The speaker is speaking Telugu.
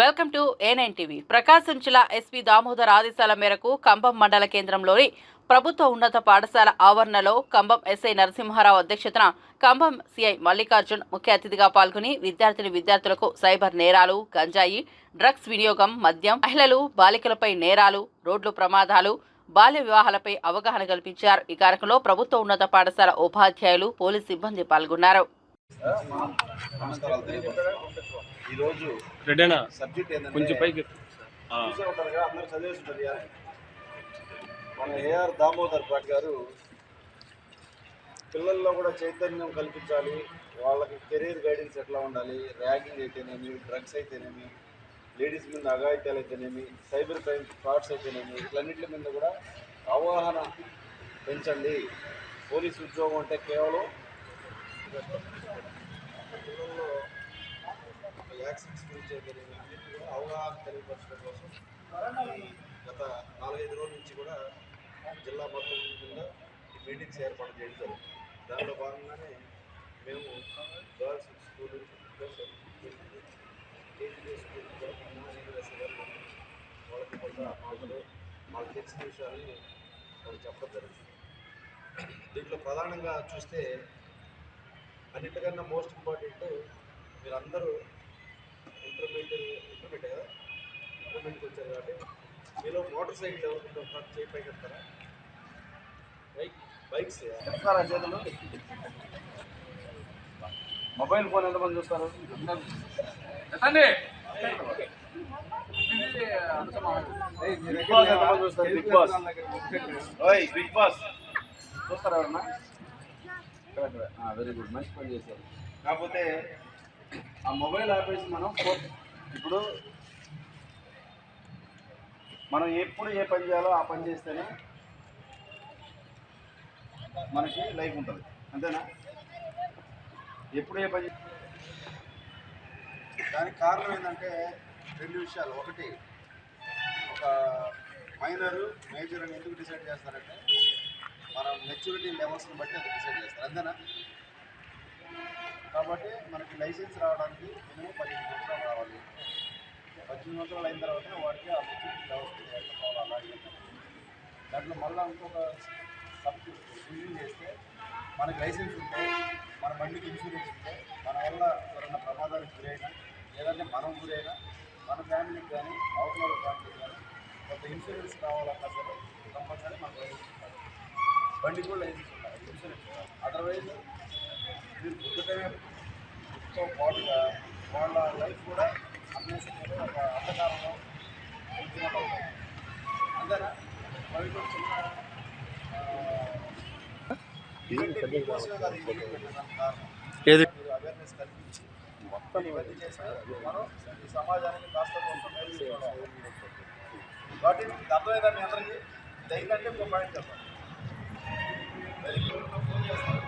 Welcome to A nine TV Prakasam జిల్లా ఎస్పీ దామోదర్ ఆదేశాల మేరకు కంబం మండల కేంద్రంలోని ప్రభుత్వ ఉన్నత పాఠశాల ఆవరణలో కంబం ఎస్ఐ నరసింహారావు అధ్యక్షతన కంబం సిఐ మల్లికార్జున్ ముఖ్య అతిథిగా పాల్గొని విద్యార్థిని విద్యార్థులకు సైబర్ నేరాలు గంజాయి డ్రగ్స్ వినియోగం మద్యం మహిళలు బాలికలపై నేరాలు రోడ్లు ప్రమాదాలు బాల్య వివాహాలపై అవగాహన కల్పించారు. ఈ కార్యక్రమంలో ప్రభుత్వ ఉన్నత పాఠశాల ఉపాధ్యాయులు పోలీస్ సిబ్బంది పాల్గొన్నారు. నమస్కారాలు తెలియజేస్తాను. ఈరోజు రెడేనా సబ్జెక్ట్ ఏంటంటే కొంచెం పైకి చూసే ఉంటారుగా అందరూ. మన ఏఆర్ దామోదర్ పాట్ గారు పిల్లల్లో కూడా చైతన్యం కల్పించాలి వాళ్ళకి కెరీర్ గైడెన్స్ ఎట్లా ఉండాలి ర్యాగింగ్ అయితేనేమి డ్రగ్స్ అయితేనేమి లేడీస్ మీద అఘాయిత్యాలు అయితేనేమి సైబర్ క్రైమ్ ఫ్రాడ్స్ అయితేనేమి ఇట్లన్నింటి మీద కూడా అవగాహన పెంచండి పోలీస్ ఉద్యోగం అంటే కేవలం పిల్లల్లో యాక్సిడెంట్స్ గురించి జరిగింది అవగాహన తెలియపరచడం కోసం గత నాలుగైదు రోజుల నుంచి కూడా జిల్లా మొత్తం కింద ఈ మీటింగ్స్ ఏర్పాటు చేయడం జరుగుతుంది. దాంట్లో భాగంగానే మేము గర్ల్స్ స్కూల్ కేజీబీ స్కూల్ వాళ్ళకి కొంత మాటలు వాళ్ళకి తెలిసిన విషయాన్ని వాళ్ళకి చెప్పడం జరుగుతుంది. దీంట్లో ప్రధానంగా చూస్తే అన్నిటికన్నా మోస్ట్ ఇంపార్టెంట్ మీరందరూ ఇంటర్మీడియట్ ఇంటర్మీడియట్ కదా? ఇంటర్మీడియట్కి వచ్చారు కాబట్టి మీలో మోటార్ సైకిల్ ఎవరు చేయి పైకి బైక్ బైక్స్ ఎత్తారా చేతులు? మొబైల్ ఫోన్ ఎంతమంది చూస్తారు? బిగ్ బాస్ ఎంతమంది చూస్తారు? బిగ్ బాస్ ఓయ్ బిగ్ బాస్ చూస్తారా ఎవరన్నా? వెరీ గుడ్ మంచి పని చేశారు. కాకపోతే ఆ మొబైల్ ఆపేసి మనం ఇప్పుడు మనం ఎప్పుడు ఏ పని చేయాలో ఆ పని చేస్తేనే మనకి లైఫ్ ఉంటుంది. అంతేనా? ఎప్పుడు ఏ పని దానికి కారణం ఏంటంటే రెండు విషయాలు. ఒకటి ఒక మైనర్ మేజర్ అని ఎందుకు డిసైడ్ చేస్తారంటే మనం మెచ్యూరిటీ లెవెల్స్ని బట్టి అది డిసైడ్ చేస్తారు. అంతేనా? కాబట్టి మనకి లైసెన్స్ రావడానికి మినిమం పదిహేను సంవత్సరాలు రావాలి. పద్దెనిమిది సంవత్సరాలు అయిన తర్వాత వాడికి ఆ మెచ్యూరిటీ లెవెల్స్ ఎట్లా పోవాలా దాంట్లో మళ్ళీ ఇంకొక సబ్జెక్ట్ రివ్యూ చేస్తే మనకి లైసెన్స్ ఉంటే మన బండికి ఇన్సూరెన్స్ ఉంటే మన వల్ల ఎవరైనా ప్రమాదానికి గురైనా లేదంటే మనం గురైనా మన ఫ్యామిలీకి కానీ అవతల ఫ్యామిలీకి కానీ కొంత ఇన్సూరెన్స్ కావాలన్నా సరే కంపల్సరీ మనకు లైసెన్స్ బండికి కూడా ఇన్సూరెన్స్ అదర్వైజ్ మీరు బుద్ధమే పాటుగా వాళ్ళ లైఫ్ కూడా అన్నేసరి ఒక అంధకారంలో ఉంచినట్టు అవుతుంది. అంతేనా మరి ఇప్పుడు చిన్న ఏది మీరు అవేర్నెస్ కల్పించి మొత్తం ఇవన్నీ చేస్తే మనం ఈ సమాజానికి కాస్త కొంత మేలు చేసుకోవాలి. కాబట్టి మీకు అర్థమైందా మీ అందరికీ. ఇంకో పాయింట్ చెప్పండి. ఫోన్ చేస్తాను